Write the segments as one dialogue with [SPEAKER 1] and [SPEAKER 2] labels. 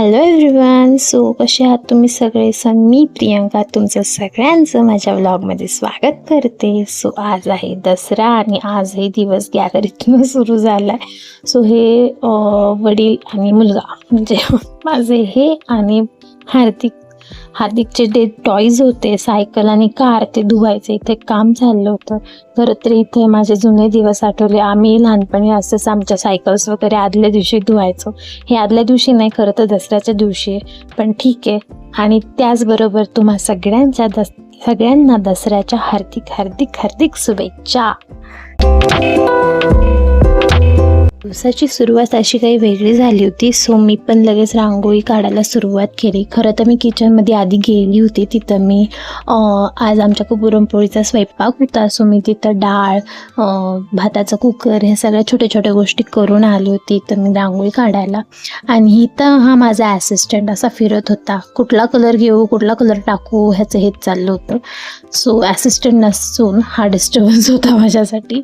[SPEAKER 1] Hello everyone so कसे आहात तुम्ही सगळे? सण मी प्रियंका तुमचं सगळ्यांचं माझ्या व्लॉगमध्ये स्वागत करते. सो आज आहे दसरा आणि आजही दिवस गॅलरीतून सुरू झाला आहे सो हे वडील आणि मुलगा म्हणजे माझे हे आणि हार्दिक हार्दिकचे जे टॉईज होते सायकल आणि कार ते धुवायचे. इथे काम चाललं होतं. खरं तर इथे माझे जुने दिवस आठवले. आम्ही लहानपणी असंच आमच्या सायकल्स वगैरे आदल्या दिवशी धुवायचो. हे आदल्या दिवशी नाही खरं तर दसऱ्याच्या दिवशी आहे. पण ठीक आहे. आणि त्याचबरोबर तुम्हा सगळ्यांच्या दस सगळ्यांना दसऱ्याच्या हार्दिक हार्दिक हार्दिक शुभेच्छा. दिवसाची सुरुवात अशी काही वेगळी झाली होती. सो मी पण लगेच रांगोळी काढायला सुरुवात केली. खरं तर मी किचनमध्ये आधी गेली होती. तिथं मी आज आमच्या पुरणपोळीचा स्वयंपाक होता. सो मी तिथं डाळ भाताचं कुकर ह्या सगळ्या छोट्या छोट्या गोष्टी करून आली होती. तर मी रांगोळी काढायला. आणि इथं हा माझा ॲसिस्टंट असा फिरत होता. कुठला कलर घेऊ कुठला कलर टाकू ह्याचं हेच चाललं होतं. सो ॲसिस्टंट नसून हा डिस्टर्बन्स होता माझ्यासाठी.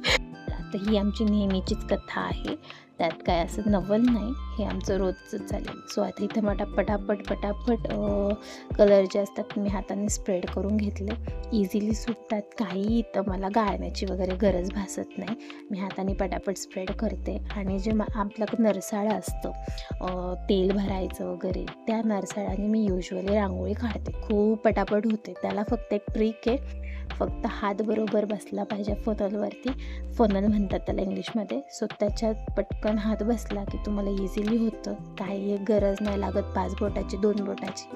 [SPEAKER 1] तर ही आमची नेहमीचीच कथा आहे. त्यात काय असं नवल नाही. हे आमचं रोजचं चालेल. सो आता इथं मला पटापट पटापट कलर जे असतात मी हाताने स्प्रेड करून घेतले. इझिली सुटतात. काही इथं मला गाळण्याची वगैरे गरज भासत नाही. मी हाताने पटापट स्प्रेड करते. आणि जे मा आपलं नरसाळं असतं तेल भरायचं वगैरे त्या नरसाळाने मी युजली रांगोळी काढते. खूप पटापट होते. त्याला फक्त एक ट्रिक आहे. फक्त हात बरोबर बसला पाहिजे फोनलवरती फोनल म्हणतात त्याला इंग्लिशमध्ये. सो त्याच्यात पटकन हात बसला की तुम्हाला इझिली होतं. काही गरज नाही लागत पाच बोटाची दोन बोटाची.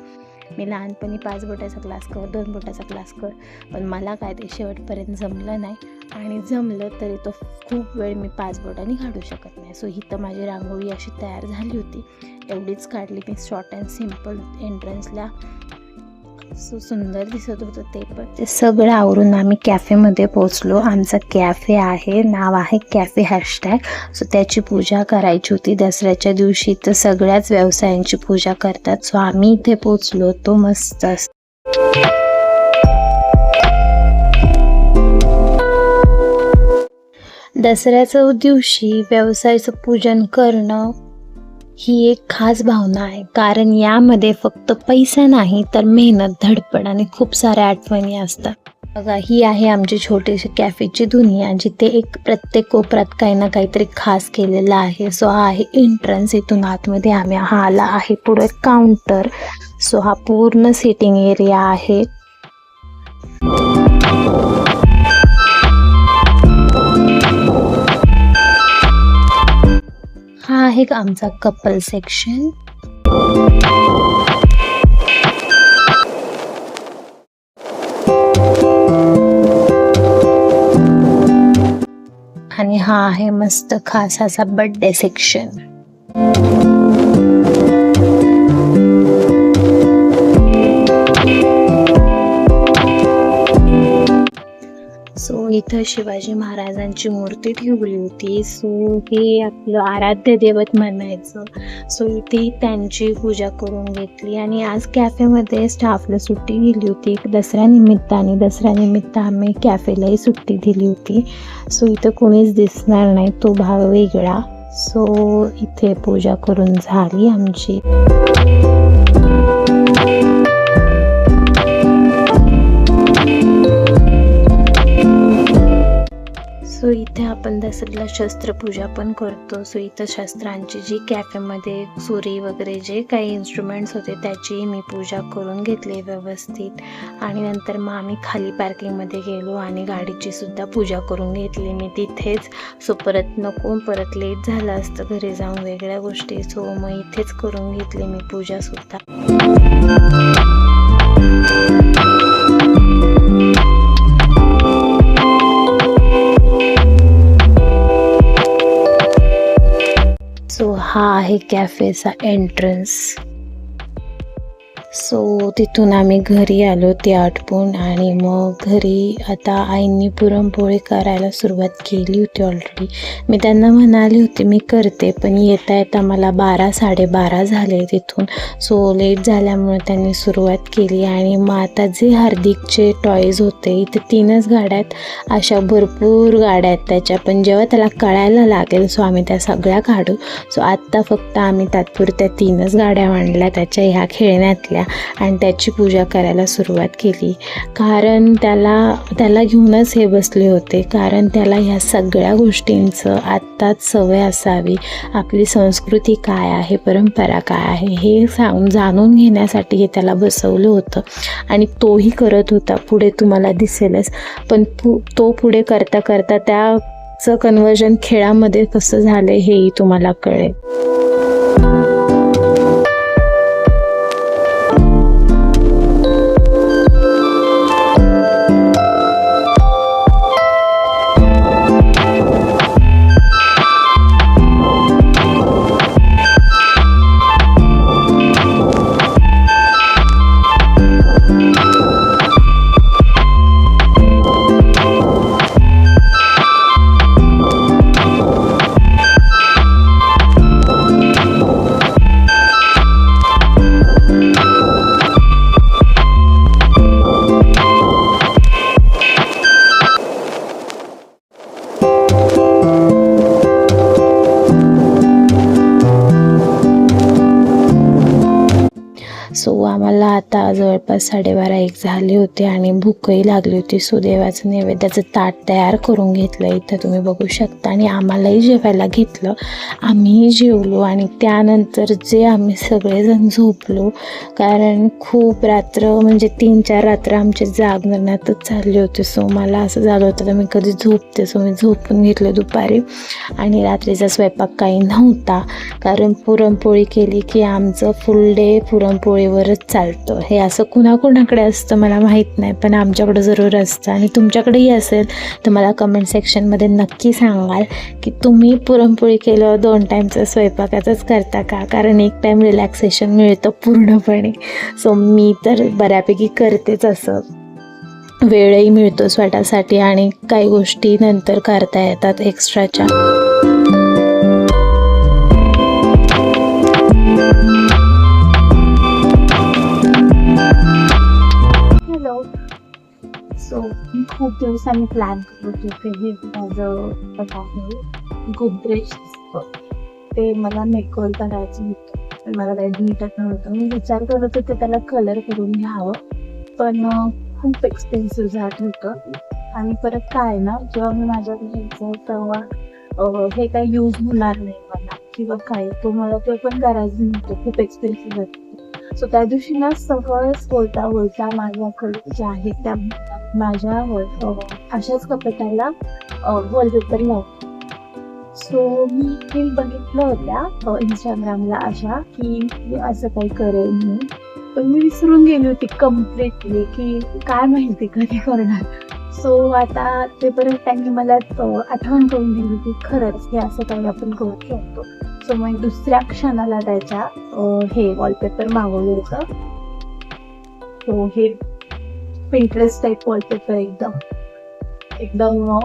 [SPEAKER 1] मी लहानपणी पाच बोटाचा क्लास कर दोन बोटाचा क्लास कर. पण मला काय ते शेवटपर्यंत जमलं नाही. आणि जमलं तरी तो खूप वेळ मी पाच बोटांनी काढू शकत नाही. सो ही तर माझी रांगोळी अशी तयार झाली होती. एवढीच काढली मी शॉर्ट अँड सिंपल एंट्रन्सला सो सुंदर दिसत होतं ते पण. ते सगळं आवरून आम्ही कॅफेमध्ये पोचलो आमचा कॅफे आहे नाव आहे कॅफे हॅशटॅग. सो त्याची पूजा करायची होती. दसऱ्याच्या दिवशी तर सगळ्याच व्यवसायांची पूजा करतात. सो आम्ही इथे पोचलो तो मस्त दसऱ्याच्या दिवशी व्यवसायाचं पूजन करणं ही एक खास भावना आहे. कारण यामध्ये फक्त पैसा नाही तर मेहनत धडपड आणि खूप साऱ्या आठवणी असतात. बघा ही आहे आमची छोटीशी कॅफेची दुनिया जिथे एक प्रत्येक कोपऱ्यात काही ना काहीतरी खास केलेलं आहे. सो हा आहे एंट्रन्स इथून आतमध्ये आम्ही हा आला आहे पुढे काउंटर सो हा पूर्ण सिटिंग एरिया आहे. हा आहे का आमचा कपल सेक्शन आणि हा आहे मस्त खास असा बर्थडे सेक्शन इथं शिवाजी महाराजांची मूर्ती ठेवली होती. सो हे आपलं आराध्य दैवत म्हणायचं. सो इथे त्यांची पूजा करून घेतली. आणि आज कॅफेमध्ये स्टाफला सुट्टी दिली होती. दसऱ्यानिमित्ताने दसऱ्यानिमित्त आम्ही कॅफेलाही सुट्टी दिली होती. सो इथं कोणीच दिसणार नाही. तो भाग वेगळा. सो इथे पूजा करून झाली आमची. सो इथे आपण दसऱ्याला शस्त्रपूजा पण करतो. सो इथं शस्त्रांची जी कॅफेमध्ये सुरी वगैरे जे काही इन्स्ट्रुमेंट्स होते त्याची मी पूजा करून घेतली व्यवस्थित. आणि नंतर मग आम्ही खाली पार्किंगमध्ये गेलो आणि गाडीची सुद्धा पूजा करून घेतली. मी तिथेच सो परत नको परत लेट झालं असतं घरी जाऊन वेगळ्या गोष्टी. सो मग इथेच करून घेतली मी पूजासुद्धा आहे कॅफेचा एंट्रन्स सो तिथून आम्ही घरी आलो ते आटपून आणि मग घरी आता आईंनी पुरणपोळी करायला सुरुवात केली होती ऑलरेडी मी त्यांना म्हणाले होते मी करते पण येता येता मला बारा साडेबारा झाले तिथून. सो लेट झाल्यामुळे त्यांनी सुरुवात केली आणि मग आता जे हार्दिकचे टॉईज होते इथे तीनच गाड्या आहेत. अशा भरपूर गाड्या आहेत त्याच्या पण जेव्हा त्याला कळायला लागेल सो आम्ही त्या सगळ्या काढू. सो आत्ता फक्त आम्ही तात्पुरत्या तीनच गाड्या मांडल्या त्याच्या ह्या खेळण्यातल्या. आणि त्याची पूजा करायला सुरुवात केली. कारण त्याला त्याला घेऊनच हे बसले होते. कारण त्याला ह्या सगळ्या गोष्टींचं आत्ताच सवय असावी. आपली संस्कृती काय आहे परंपरा काय आहे हे सांग जाणून घेण्यासाठी हे त्याला बसवलं होतं. आणि तोही करत होता. पुढे तुम्हाला दिसेलच. पण पु तो पुढे करता करता त्याचं कन्वर्जन खेळामध्ये कसं झालं हेही तुम्हाला कळेल. जवळपास साडेबारा एक झाले होते आणि भूकही लागली होती. सो देवाचं नैवेद्याचं ताट तयार करून घेतलं. इथं तुम्ही बघू शकता आणि आम्हालाही जेवायला घेतलं. आम्हीही जेवलो आणि त्यानंतर जे आम्ही सगळेजण झोपलो कारण खूप रात्र म्हणजे तीन चार रात्र आमचे जागरणातच चालले होते. सो मला असं झालं होतं तर मी कधी झोपते. सो मी झोपून घेतलं दुपारी आणि रात्रीचा स्वयंपाक काही नव्हता. कारण पुरणपोळी केली की आमचं फुल डे पुरणपोळीवरच चालतं. हे असं कुणाकुणाकडे असतं मला माहीत नाही पण आमच्याकडं जरूर असतं. आणि तुमच्याकडेही असेल तर मला कमेंट सेक्शनमध्ये नक्की सांगाल की तुम्ही पुरणपोळी केलं दोन टाईमचं स्वयंपाकाचंच करता का? कारण एक टाईम रिलॅक्सेशन मिळतं पूर्णपणे. सो मी तर बऱ्यापैकी करतेच असं. वेळही मिळतो स्वतःसाठी आणि काही गोष्टी नंतर करता येतात एक्स्ट्राच्या
[SPEAKER 2] खूप खूप दिवसांनी प्लॅन करत होते हे माझं गोदरेज ते मला मेकओल करायचं होतं मला काही भेटत नव्हतं मी विचार करत होते त्याला कलर करून घ्यावं पण खूप एक्सपेन्सिव्ह जात होतं आणि परत काय ना जेव्हा मी माझ्याकडे घ्यायचं तेव्हा हे काही यूज होणार नाही मला किंवा काय तो मला ते पण करायचं नव्हतं खूप एक्सपेन्सिव्ह जात सो त्या दिवशी ना सहज बोलता बोलता माझ्याकडे ज्या आहेत त्या माझ्या अशाच कपाटाला वॉलपेपर लावतो सो मी ते बघितलं होत्या इंस्टाग्रामला अशा की मी असं काही करेन म्हणून. पण मी विसरून गेली होती कम्प्लिटली की काय माहिती कधी करणार. सो आता ते परत त्यांनी मला आठवण करून दिली की खरंच हे असं काही आपण करू शकतो. सो मग दुसऱ्या क्षणाला त्याच्या हे वॉलपेपर मागवलं होतं. सो हे पिंटरेस्ट टाईप वॉलपेपर एकदम. एकदम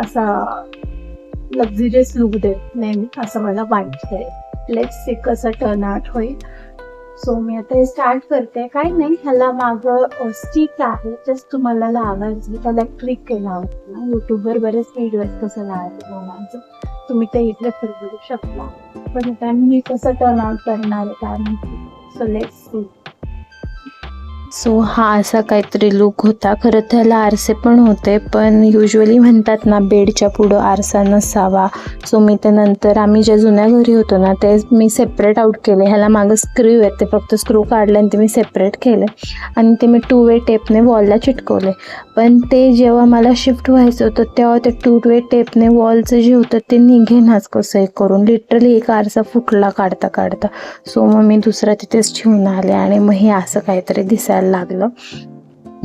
[SPEAKER 2] असा लक्झरियस लुक देत नेहमी असं मला वाटतंय. लेट्स सी कसं टर्न आउट होईल. सो मी आता हे स्टार्ट करते. काय नाही ह्याला मागं स्टिक आहे. जस्ट तुम्हाला लावायचं त्याला क्लिक केला होता युट्यूबवर बरेच व्हिडिओ आहेत कसं लावायचं लावायचं तुम्ही ते इथे फिरवू शकता. पण आता मी कसं टर्न आउट करणार आहे काय सो लेट्स सी
[SPEAKER 1] सो हा असा काहीतरी लुक होता. खरं त्याला आरसे पण होते पण युजली म्हणतात ना बेडच्या पुढं आरसा नसावा. सो मी ते नंतर आम्ही ज्या जुन्या घरी होतो ना ते मी सेपरेट आउट केले. ह्याला मागं स्क्रू आहेत ते फक्त स्क्रू काढले आणि ते मी सेपरेट केले. आणि ते मी टू वे टेपने वॉलला चिटकवले. पण ते जेव्हा मला शिफ्ट व्हायचं होतं तेव्हा ते टू वे टेपने वॉलचं जे होतं ते निघेनाच कसं एक करून. लिटरली एक आरसा फुटला काढता काढता. सो मग मी दुसरा तिथेच ठेवून आले आणि मग हे असं काहीतरी दिसायला लागलं.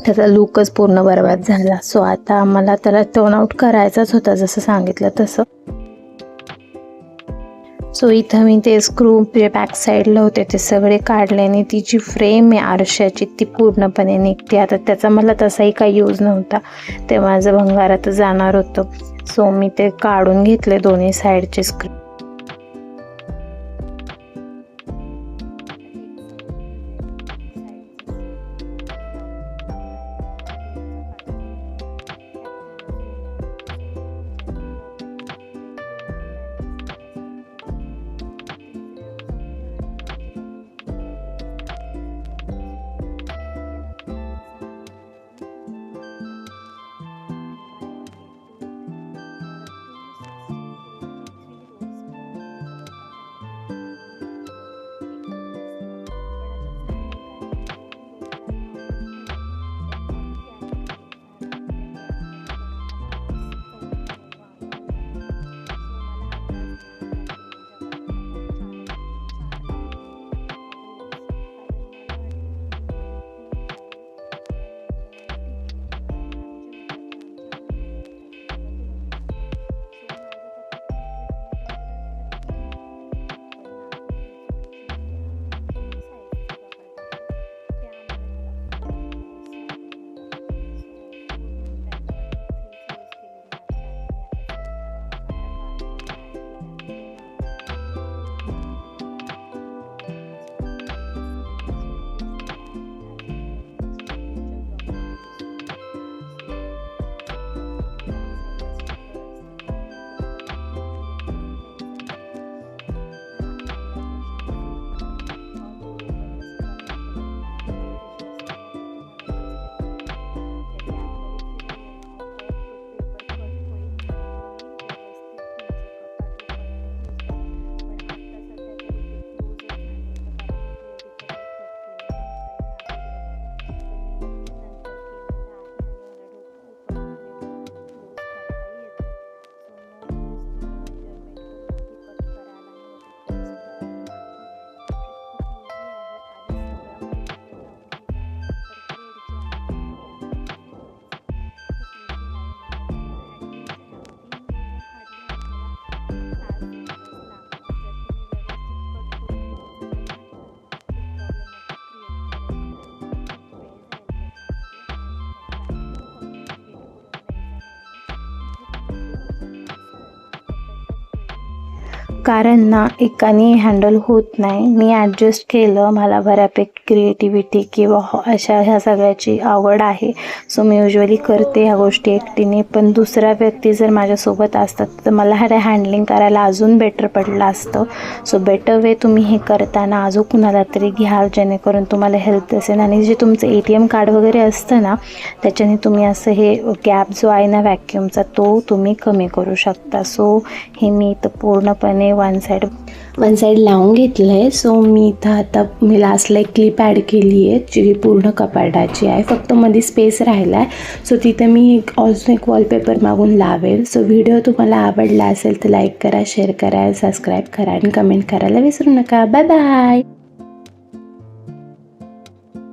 [SPEAKER 1] त्याचा लुकच पूर्ण बरबाद झाला. सो आता आम्हाला त्याला टर्न आउट करायचाच होता जसं सांगितलं तसं.
[SPEAKER 3] सो इथं मी ते स्क्रू जे बॅक साईडला होते ते सगळे काढले आणि ती जी फ्रेम आहे आरशाची ती पूर्णपणे निघते. आता त्याचा मला तसाही काही यूज नव्हता. ते माझं भंगारात जाणार होतं. सो मी ते काढून घेतले दोन्ही साईडचे स्क्रू कारण ना एकाने हँडल होत नाही. मी ॲडजस्ट केलं. मला बऱ्यापैकी क्रिएटिव्हिटी किंवा हो, अशा ह्या सगळ्याची आवड आहे. सो मी युजली करते ह्या गोष्टी एकटीने. पण दुसऱ्या व्यक्ती जर माझ्यासोबत असतात तर मला ह्या हँडलिंग करायला अजून बेटर पडलं असतं. सो बेटर वे तुम्ही हे करताना अजून कुणाला तरी घ्याल जेणेकरून तुम्हाला हेल्प असेल. आणि जे तुमचं ए टी एम कार्ड वगैरे असतं ना त्याच्याने तुम्ही असं हे गॅप जो आहे ना व्हॅक्यूमचा तो तुम्ही कमी करू शकता. सो हे मी इथं पूर्णपणे वन साईड वन साईड लावून घेतलं आहे सो मी इथं आता मी लास्टला एक क्लिप ॲड केली आहे जी पूर्ण कपाटाची आहे. फक्त मध्ये स्पेस राहिला आहे सो तिथं मी एक अजून एक वॉलपेपर मागून लावेल. सो व्हिडिओ तुम्हाला आवडला असेल तर लाईक करा शेअर करा सबस्क्राईब करा आणि कमेंट करायला विसरू नका. Bye bye